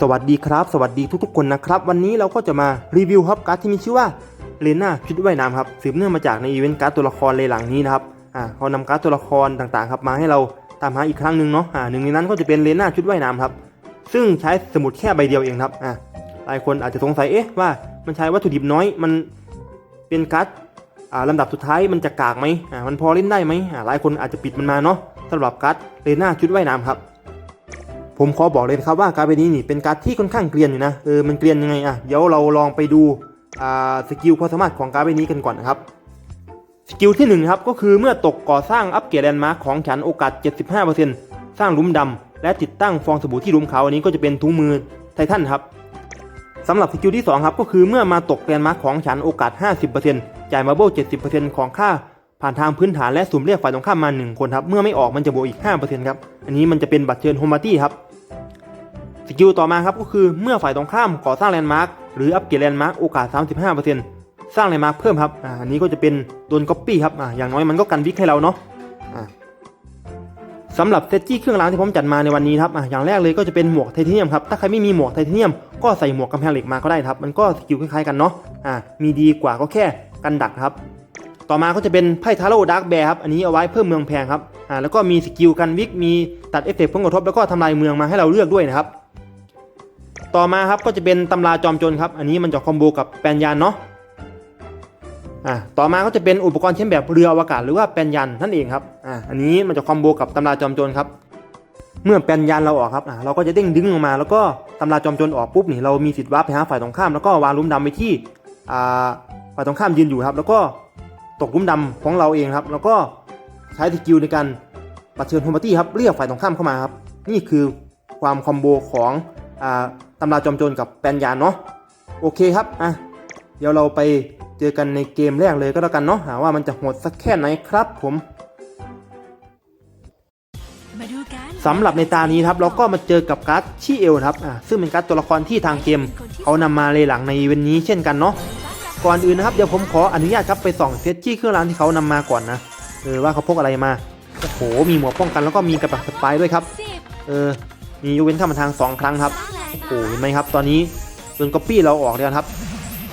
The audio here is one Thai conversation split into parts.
สวัสดีครับ สวัสดีทุกๆคนนะครับ วันนี้เราก็จะมารีวิวครับการ์ดที่มีชื่อว่าเลน่าชุดว่ายน้ำครับสืบเนื่องมาจากในอีเวนต์การ์ดตัวละครเลยหลังนี้นะครับอ่าเขานำการ์ดตัวละครต่างๆครับมาให้เราตามหาอีกครั้งหนึ่งเนาะอ่าหนึ่งในนั้นก็จะเป็นเลน่าชุดว่ายน้ำครับซึ่งใช้สมุดแค่ใบเดียวเองครับอ่าหลายคนอาจจะสงสัยเอ๊ะว่ามันใช้วัตถุดิบน้อยมันเป็นการ์ดอ่าลำดับสุดท้ายมันจะกากไหมอ่ามันพอเล่นได้ไหมอ่าหลายคนอาจจะปิดมันมาเนาะสำหรับการ์ดเลน่าชุดว่ายน้ำครับ ผมขอบอกเลยครับว่าการ์ดใบนี้นี่เป็นการ์ดที่ค่อนข้างเกรียนอยู่นะเออมันเกรียนยังไงอะเดี๋ยวเราลองไปดูอ่าสกิลความสามารถของการ์ดใบนี้กันก่อนนะครับสกิลที่1นงครับก็คือเมื่อตกก่อสร้างอัปเกรดแลนด์มาร์คของฉันโอกาส 75%สร้างหลุมดำและติดตั้งฟองสบู่ที่หลุมขาวอันนี้ก็จะเป็นถุงมือไททันครับสำหรับสกิลที่2ครับก็คือเมื่อมาตกแลนด์มาร์คของฉันโอกาส 50%จ่ายมาโบ70%ของค่าผ่านทางพื้นฐานและสุ่มเรียกฝ่ายตรงข้ามมา 1 คนครับเมื่อไม่ออกมันจะบวกอีก 5%ครับอันนี้มันจะเป็นบัตรเชิญโฮมาตี้ครับ สกิลต่อมาครับก็คือเมื่อฝ่ายตรงข้ามก่อสร้างแลนด์มาร์คหรืออัปเกรดแลนด์มาร์คโอกาส 35%สร้างแลนด์มาร์คเพิ่มครับอ่าอันนี้ก็จะเป็นโดนก๊อปปี้ครับอ่าอย่างน้อยมันก็กันวิกให้เราเนาะอ่าสำหรับเซตจี้เครื่องรางที่ผมจัดมาในวันนี้ครับอ่าอย่างแรกเลยก็จะเป็นหมวกไทเทเนียมครับถ้าใครไม่มีหมวกไทเทเนียมก็ใส่หมวกกำแพงเหล็กมาก็ได้ครับมันก็สกิลคล้ายๆกันเนาะอ่ามีดีกว่าก็แค่กันดักครับต่อมาก็จะเป็นไพ่ทาโร่ดาร์กแบร์ครับ อันนี้เอาไว้เพิ่มเมืองแพงครับ อ่า แล้วก็มีสกิลกันวิก มีตัดเอฟเฟกต์ผลกระทบ แล้วก็ทำลายเมืองมาให้เราเลือกด้วยนะครับ ต่อมาครับก็จะเป็นตำราจอมโจรครับ อันนี้มันจะคอมโบกับแปนยานเนาะอ่าต่อมาก็จะเป็นอุปกรณ์เช่นแบบเรืออวกาศหรือว่าแปนยันนั่นเองครับอ่าอันนี้มันจะคอมโบกับตำราจอมโจรครับ เมื่อแปนยันเราออกครับอ่าเราก็จะเด้งดึงออกมา แล้วก็ตำราจอมโจรออกปุ๊บนี่เรามีสิทธิ์วาร์ปไปหาฝ่ายตรงข้ามแล้วก็วางลุมดำไปที่อ่าฝ่ายตรงข้ามยืนอยู่ครับ แล้วก็ตกลุมดำของเราเองครับ แล้วก็ใช้สกิลในการปัดเชิญโฮมบัตตี้ครับเรียกฝ่ายตรงข้ามเข้ามาครับนี่คือความคอมโบของอ่า ตำราจอมโจรกับแปนยานเนาะโอเคครับอะเดี๋ยวเราไปเจอกันในเกมแรกเลยก็แล้วกันเนาะหาว่ามันจะโหดสักแค่ไหนครับผมมาดูกันสำหรับในตานี้ครับเราก็มาเจอกับการ์ดชีเอลครับอ่าซึ่งเป็นการ์ดตัวละครที่ทางเกมเขานำมาเลยหลังในอีเวนต์นี้เช่นกันเนาะก่อนอื่นนะครับเดี๋ยวผมขออนุญาตครับไปส่องเซตที่เครื่องรางที่เขานำมาก่อนนะเออว่าเขาพกอะไรมาโอ้โหมีหมวกป้องกันแล้วก็มีกระปักสปายด้วยครับสิบเออมียกเว้นข้ามมาทางสองครั้งครับสร้างแลนด์ โอ้โหเห็นไหมครับ ตอนนี้โดนก๊อปปี้เราออกแล้วครับ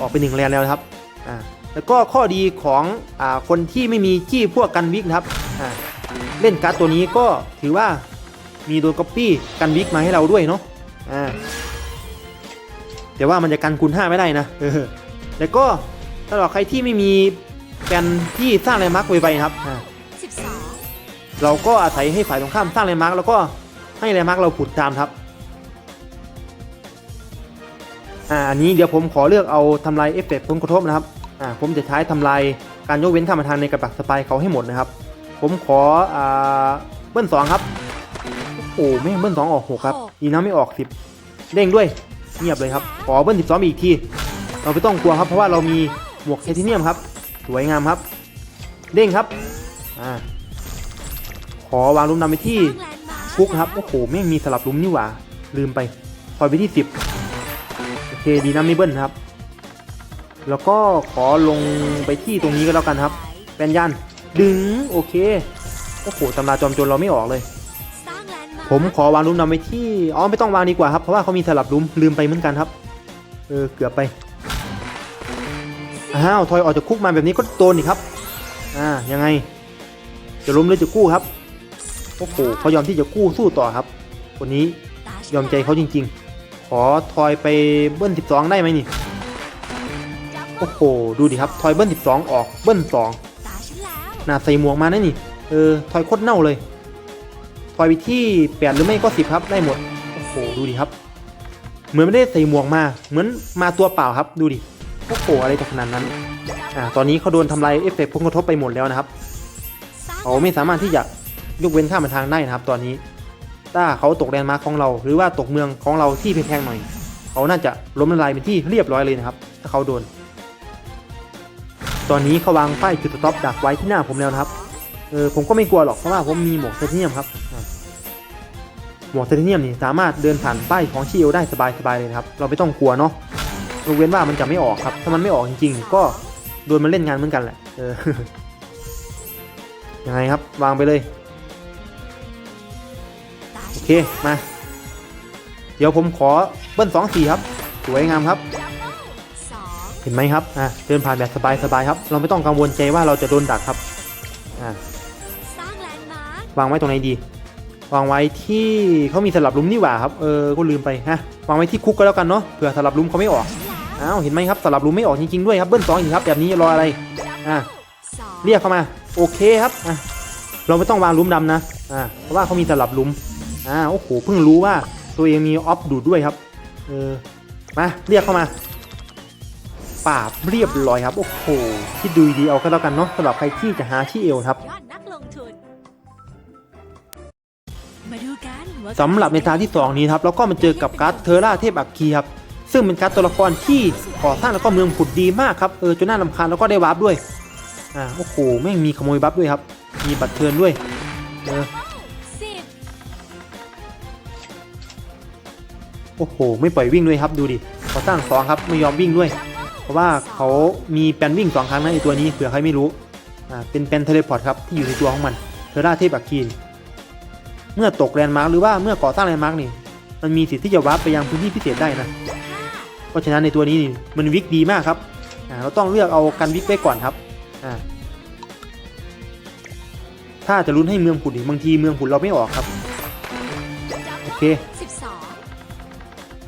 ออกไปหนึ่งแลนแล้วนะครับอ่าแล้วก็ข้อดีของอ่าคนที่ไม่มีจี้พวกกันวิกนะครับอ่าเล่นการ์ดตัวนี้ก็ถือว่ามีโดนก๊อปปี้กันวิกมาให้เราด้วยเนาะอ่าแต่ว่ามันจะกันคูณ5ไม่ได้นะเออแล้วก็สำหรับใครที่ไม่มีแกนที่สร้างแลนด์มาร์กไวๆนะครับอ่าสิบสองเราก็อาศัยให้ฝ่ายตรงข้ามสร้างแลนด์มาร์กแล้วก็ให้แลนด์มาร์กเราผุดตามครับ อ่าอันนี้เดี๋ยวผมขอเลือกเอาทำลายเอฟเฟกต์ผลกระทบนะครับอ่าผมจะใช้ทำลายการยกเว้นข้ามมาทางในกระปักสปายเขาให้หมดนะครับ ผมขออ่าเบิ้ลสองครับโอ้โหไม่งเบิ้ลสองออกหกครับดีนะไม่ออกสิบเด้งด้วยเงียบเลยครับขอเบิ้ลสิบสองอีกทีเราไม่ต้องกลัวครับเพราะว่าเรามีหมวกไทเทเนียมครับ สวยงามครับ เด้งครับอ่าขอวางลุมนำไปที่สร้างแลนด์มาร์คคุกนะครับโอ้โหแม่งมีสลับลุมนี่หว่า ลืมไปพอยไปที่สิบโอ เคดีนะไม่เบิ้ลครับ แล้วก็ขอลงไปที่ตรงนี้ก็แล้วกันครับแปนยันดึงโอเคโอ้โหตำราจอมโจรเราไม่ออกเลย ผมขอวางลุมนำไปที่อ๋อไม่ต้องวางดีกว่าครับเพราะว่าเขามีสลับลุมลืมไปเหมือนกันครับเออเกือบไปอ้าวทอยออกจากคุกมาแบบนี้ก็โดนอีกครับอ่ายังไง จะล้มหรือจะกู้ครับโอ้โหเขายอมที่จะกู้สู้ต่อครับคนนี้ยอมใจเขาจริง ๆ อทอยไปเบิ้ล12 ได้ไหมนี่ โอ้โห ดูดิครับ ทอยเบิ้ล12 ออกเบิ้ล2น่าใส่หมวกมานะนี่ เออ ทอยโคตรเน่าเลย ทอยไปที่ 8 หรือไม่ก็ 10 ครับได้หมด โอ้โห ดูดิครับ เหมือนไม่ได้ใส่หมวกมา เหมือนมาตัวเปล่าครับ ดูดิ โอ้โห อะไรจะขนาดนั้น อ่า ตอนนี้เขาโดนทำลายเอฟเฟกต์ผลกระทบไปหมดแล้วนะครับเขาไม่สามารถที่จะยกเว้นข้ามมาทางได้นะครับ ตอนนี้ ถ้าเขาตกแลนด์มาร์คของเรา หรือว่าตกเมืองของเราที่แพงๆหน่อย เขาน่าจะล้มละลายเป็นที่เรียบร้อยเลยนะครับ ถ้าเขาโดน ตอนนี้เขาวางป้ายจุดสต็อปดักไว้ที่หน้าผมแล้วนะครับ เออผมก็ไม่กลัวหรอกเพราะว่าผมมีหมวกไทเทเนียมครับ หมวกไทเทเนียมนี่สามารถเดินผ่านป้ายของชีเอลได้สบายๆเลยนะครับ เราไม่ต้องกลัวเนาะยกเว้นว่ามันจะไม่ออกครับ ถ้ามันไม่ออกจริงๆ ก็โดนมันเล่นงานเหมือนกันแหละ เออยังไงครับ วางไปเลย โอเค มาทีดี๋ยวผมขอเบิ้ลสองสี่ครับ สวยงามครับ เห็นไหมครับ อ่าเดินผ่านแบบสบายๆครับ เราไม่ต้องกังวลใจว่าเราจะโดนดักครับ อ่าวางไว้ตรงไหนดี วางไว้ที่เขามีสลับลุมนี่หว่าครับ เออ ก็ลืมไปฮะ วางไว้ที่คุกก็แล้วกันเนาะ เผื่อสลับลุมเขาไม่ออก อ้าว เห็นไหมครับ สลับลุมไม่ออกจริงๆด้วยครับ เบิ้ลสองอีกครับ แบบนี้รออะไร อ่าเรียกเข้ามา โอเคครับ อะ เราไม่ต้องวางลุมดำนะ อ่าเพราะว่าเขามีสลับลุม อ่าโอ้โหเพิ่งรู้ว่าตัวเองมีออฟดูดด้วยครับเออมาเรียกเข้ามาปราบเรียบร้อยครับ โอ้โหคิดดูดีๆเอาก็แล้วกันเนาะสำหรับใครที่จะหาที่เอวครับยอดนักลงทุนมาดูกันว่าสำหรับในทางที่ 2 นี้ครับเราก็มาเจอกับการ์ดเทอร่าเทพอัคคีครับซึ่งเป็นการ์ดตัวละครที่ก่อสร้างแล้วก็เมืองผุดดีมากครับเออจนน่าลำคาญแล้วก็ได้วาร์ปด้วยอ่าโอ้โหแม่งมีขโมยบัฟด้วยครับ มีบัตรเทิร์นด้วยเออ อ้โห ไม่ปล่อยวิ่งด้วยครับดูดิก่อสร้างสองครับไม่ยอมวิ่งด้วย เพราะว่าเขามีแปนวิ่งสองครั้งนะไอตัวนี้เผื่อใครไม่รู้อ่าเป็นแปนเทเลพอร์ตครับที่อยู่ในตัวของมันเทอร่าเทพอัคคีนเมื่อตกแลนด์มาร์คหรือว่าเมื่อก่อสร้างแลนด์มาร์คนี่มันมีสิทธิ์ที่จะวาร์ปไปยังพื้นที่พิเศษได้นะเพราะฉะนั้นในตัวนี้นี่มันวิกดีมากครับอ่าเราต้องเลือกเอากันวิกไว้ก่อนครับอ่าถ้าจะลุ้นให้เมืองผุดนี่บางทีเมืองผุดเราไม่ออกครับโอเค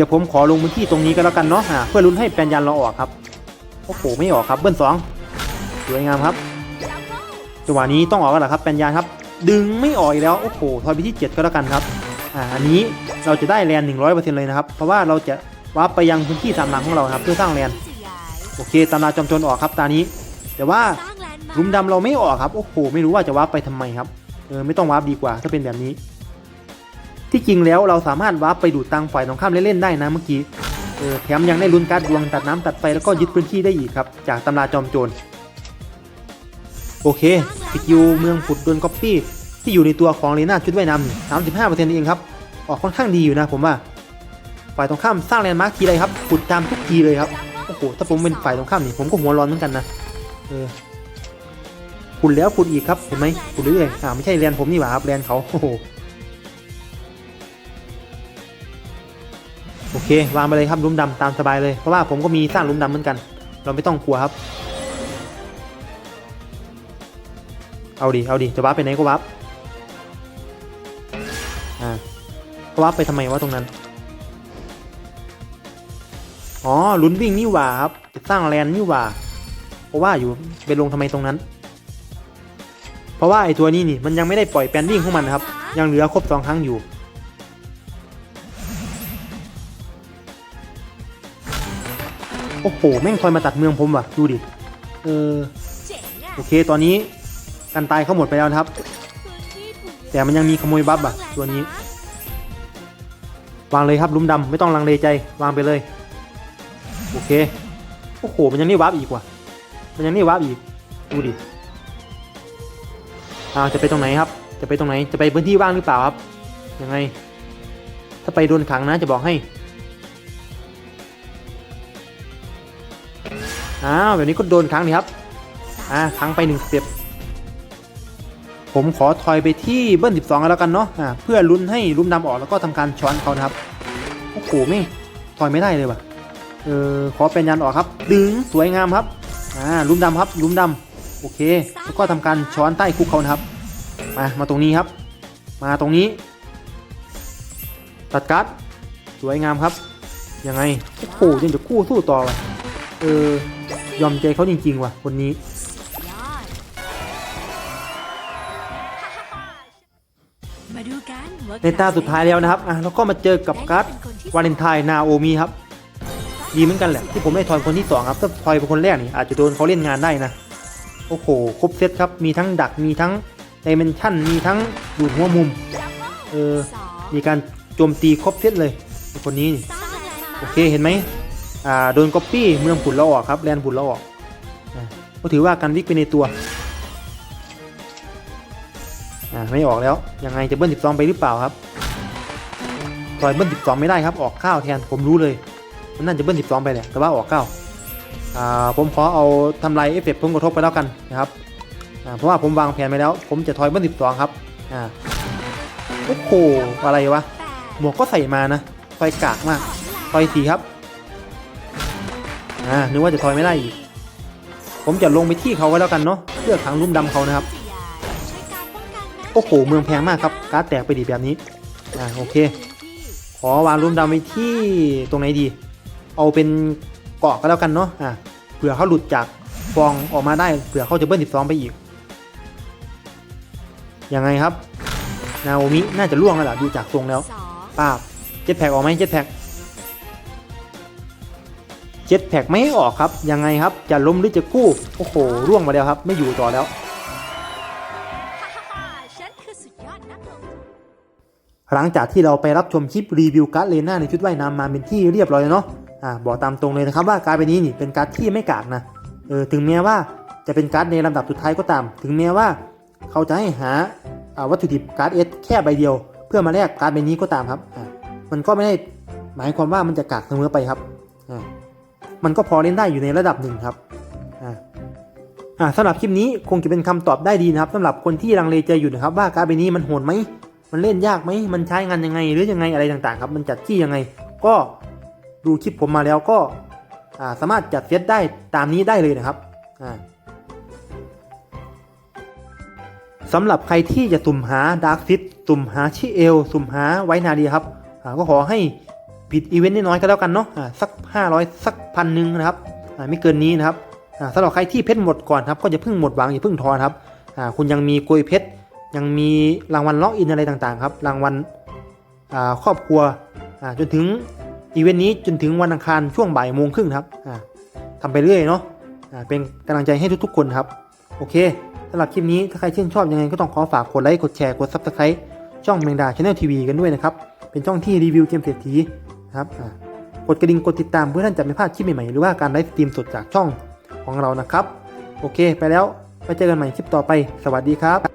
ดี๋ยวผมขอลงพื้นที่ตรงนี้ก็แล้วกันเนาะอ่าเพื่อลุ้นให้แปลนยันเราออกครับโอ้โหไม่ออกครับเบิ้ลสองสวยงามครับจังหวะนี้ต้องออกกันเหรอครับแปลนยันครับ ดึงไม่ออกอีกแล้วโอ้โหทอยไปที่ 7 ก็แล้วกันครับอ่าอันนี้เราจะได้แลนหนึ่งร้อยเปอร์เซ็นต์เลยนะครับ เพราะว่าเราจะวาร์ปไปยังพื้นที่สามหลังของเราครับ เพื่อสร้างแลนโอเคตำราจอมโจรออกครับตานี้ แต่ว่ารุมดำเราไม่ออกครับโอ้โหไม่รู้ว่าจะวาร์ปไปทำไมครับเออไม่ต้องวาร์ปดีกว่าถ้าเป็นแบบนี้ ที่จริงแล้วเราสามารถวาร์ปไปดูดตังฝ่ายตรงข้ามเล่นๆได้นะเมื่อกี้เออแถมยังได้ลุ้นการ์ดดวงตัดน้ำตัดไฟแล้วก็ยึดพื้นที่ได้อีกครับ จากตำราจอมโจรโอเคสกิลเมืองผุดโดนก๊อปปี้ที่อยู่ในตัวของเลน่าชุดว่ายน้ำสามสิบห้าเปอร์เซ็นต์เองครับออกค่อนข้างดีอยู่นะผมว่า ฝ่ายตรงข้ามสร้างแลนด์มาร์คทีไรครับขุดตามทุกทีเลยครับโอ้โหถ้าผมเป็นฝ่ายตรงข้ามนี่ผมก็หัวร้อนเหมือนกันนะเออขุดแล้วขุดอีกครับเห็นไหมขุดเรื่อยๆอ่าไม่ใช่แลนผมนี่หว่าครับแลนเขาโอ้โห อเควางไปเลยครับลุมดำตามสบายเลยเพราะว่าผมก็มีสร้างลุมดำเหมือนกัน เราไม่ต้องกลัวครับ เอาดิเอาดิจะวับไปไหนก็วับอ่าก็วับไปทำไมวะตรงนั้นอ๋อลุ้นวิ่งนี่หว่าครับจะสร้างแลนนี่หว่าเพราะว่าอยู่ไปลงทำไมตรงนั้น เพราะว่าไอตัวนี้นี่มันยังไม่ได้ปล่อยแปนวิ่งของมันนะครับ ยังเหลือครบสองครั้งอยู่ โอ้โห แม่งคอยมาตัดเมืองผมว่ะ ดูดิ เออ โอเค ตอนนี้กันตายเขาหมดไปแล้วนะครับ แต่มันยังมีขโมยบัฟอะ ตัวนี้ วางเลยครับลุมดำไม่ต้องลังเลใจ วางไปเลย โอเค โอ้โห มันยังนี่วับอีกว่ะ มันยังนี่วับอีก ดูดิอ้าวจะไปตรงไหนครับ จะไปตรงไหน จะไปพื้นที่ว่างหรือเปล่าครับ ยังไง ถ้าไปโดนขังนะจะบอกให้ อ้าวแบบนี้ก็โดนขังนี่ครับ อ่าขังไปหนึ่งสเต็ปผมขอทอยไปที่เบิ้ล12กันแล้วกันเนาะอ่าเพื่อลุ้นให้ลุ้มดำออกแล้วก็ทำการช้อนเขานะครับโอ้โหไม่ทอยไม่ได้เลยว่ะเออขอเป็นยันออกครับ ดึงสวยงามครับอ่าลุ้มดำครับลุ้มดำโอเค แล้วก็ทำการช้อนใต้คุกเขานะครับ มามาตรงนี้ครับ มาตรงนี้ ตัดการ์ดสวยงามครับยังไงโอ้โหยังจะกู้สู้ต่อว่ะเออ ยอมใจเขาจริง ๆ ว่ะ คนนี้ มาดูกันว่ในตาสุดท้ายแล้วนะครับ อะเราก็มาเจอกับการ์ดวาเลนไทน์นาโอมีครับ ดีเหมือนกันแหละ ที่ผมได้ทอยคนที่สองครับ ถ้าทอยเป็นคนแรกนี่อาจจะโดนเขาเล่นงานได้นะ โอ้โห ครบเซตครับ มีทั้งดัก มีทั้งไดเมนชั่น มีทั้งดูดหัวมุม เออ มีการโจมตีครบเซตเลย คนนี้ โอเค เห็นไหม โดนก๊อปปี้เมืองผุดเราออกครับแลนผุดเราออกก็ถือว่าการวิกไปในตัวอ่าไม่ออกแล้วยังไงจะเบิ้ล12 ไปหรือเปล่าครับต่อยเบิ้ล12 ไม่ได้ครับออกข้าวแทนผมรู้เลยมันน่าจะเบิ้ล12 ไปแหละแต่ว่าออกข้าวอ่าผมขอเอาทำลายเอฟเฟกต์ผลกระทบไปแล้วกันนะครับอ่าเพราะว่าผมวางแผนไปแล้ว ผมจะทอยเบิ้ล12 ครับอ่าโอ้โหอะไรวะหมวกก็ใส่มานะทอยกากมากทอยสีครับ อ่านึกว่าจะทอยไม่ได้อีก ผมจะลงไปที่เขาก็แล้วกันเนาะเพื่อขังลุ่มดำเขานะครับการป้องกันนะโอ้โหเมืองแพงมากครับการ์ดแตกไปดีแบบนี้อ่าโอเค ขอวางลุ่มดำไว้ที่ตรงไหนดี เอาเป็นเกาะก็แล้วกันเนาะอ่าเผื่อเขาหลุดจากฟองออกมาได้เผื่อเขาจะเบิ้ล12ไปอีกยังไงครับ นาโอมิน่าจะล่วงแล้วล่ะดูจากทรงแล้วป้าเจ็ตแพ็กออกไหมเจ็ตแพ็ก เจ็ตแพ็กไม่ให้ออกครับ ยังไงครับ จะล้มหรือจะกู้ โอ้โห ร่วงมาแล้วครับ ไม่อยู่ต่อแล้วฮ่าฮ่าฮ่าฉันคือสุดยอดนักลงทุนหลังจากที่เราไปรับชมคลิปรีวิวการ์ดเลน่าในชุดว่ายน้ำมาเป็นที่เรียบร้อยแล้วเนาะอ่าบอกตามตรงเลยนะครับว่าการ์ดใบนี้นี่เป็นการ์ดที่ไม่กากนะเออถึงแม้ว่าจะเป็นการ์ดในลำดับสุดท้ายก็ตาม ถึงแม้ว่าเขาจะให้หาอ่าวัตถุดิบการ์ดเอสแค่ใบเดียว เพื่อมาแลกการ์ดใบนี้ก็ตามครับอ่ามันก็ไม่ได้หมายความว่ามันจะกากเสมอไปครับอ่า มันก็พอเล่นได้อยู่ในระดับหนึ่งครับอ่าอ่าสำหรับคลิปนี้คงจะเป็นคำตอบได้ดีนะครับสำหรับคนที่ลังเลใจอยู่นะครับ ว่าการ์ดใบนี้มันโหดไหมมันเล่นยากไหมมันใช้งานยังไง หรือยังไงอะไรต่างๆครับ มันจัดที่ยังไง ก็ดูคลิปผมมาแล้วก็อ่าสามารถจัดเซตได้ตามนี้ได้เลยนะครับอ่าสำหรับใครที่จะสุ่มหาดาร์กฟิตสุ่มหาชิเอล สุ่มหาไวนาดีครับก็ขอให้ ปิดอีเวนต์น้อยก็แล้วกันเนาะอ่าสัก 500 สักพันหนึ่งนะครับอ่าไม่เกินนี้นะครับอ่าสำหรับใครที่เพชรหมดก่อนครับก็จะเพิ่งหมดหวังอย่าเพิ่งท้อนครับอ่าคุณยังมีกลวยเพชรยังมีรางวัลล็อกอินอะไรต่างๆครับรางวัลอ่าครอบครัวอ่าจนถึงอีเวนต์นี้จนถึงวันอังคารช่วงบ่ายโมงครึ่งครับอ่าทำไปเรื่อยเนาะอ่าเป็นกำลังใจให้ทุกๆคนครับ โอเคสำหรับคลิปนี้ถ้าใครชื่นชอบยังไงก็ต้องขอฝากกดไลค์กดแชร์กดซับสไครต์ช่องแมงดาชาแนลทีวีกันด้วยนะครับเป็นช่องที่รีวิวเกมเศรษฐี นะครับกดกระดิ่งกดติดตามเพื่อท่านจะไม่พลาดคลิปใหม่ๆหรือว่าการไลฟ์สตรีมสดจากช่องของเรานะครับ โอเค ไปแล้วไปเจอกันใหม่คลิปต่อไป สวัสดีครับ